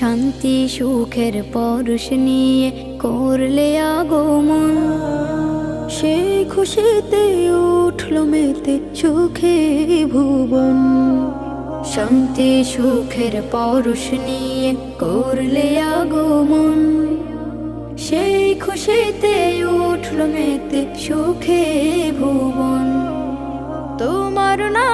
শান্তি, সুখের পরশ নিয়ে করলে আগমন। সেই খুশিতে উঠল মেতে সুখে ভুবন। শান্তি, সুখের পরশ নিয়ে করলে আগমন। সেই খুশিতে উঠল মেতে সুখে ভুবন। তোমার দো